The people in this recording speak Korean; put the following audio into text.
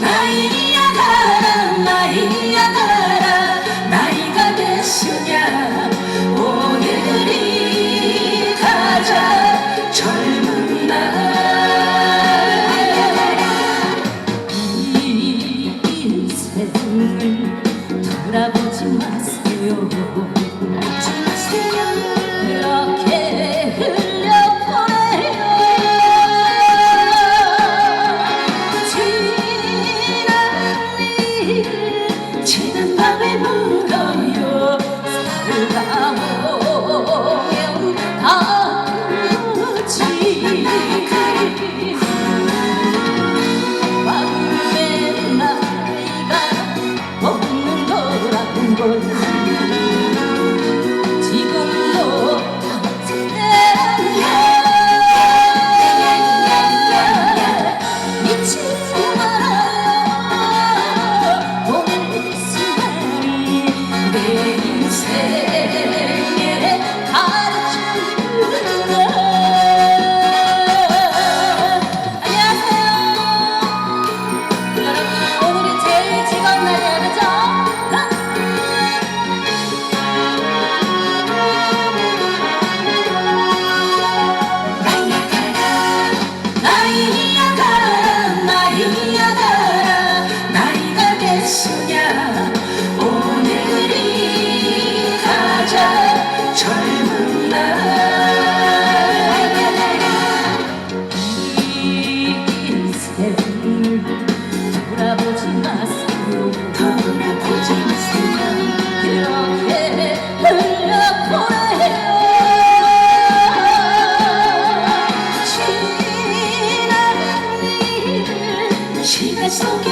나의 Hallelujah. 지나간 일을 속에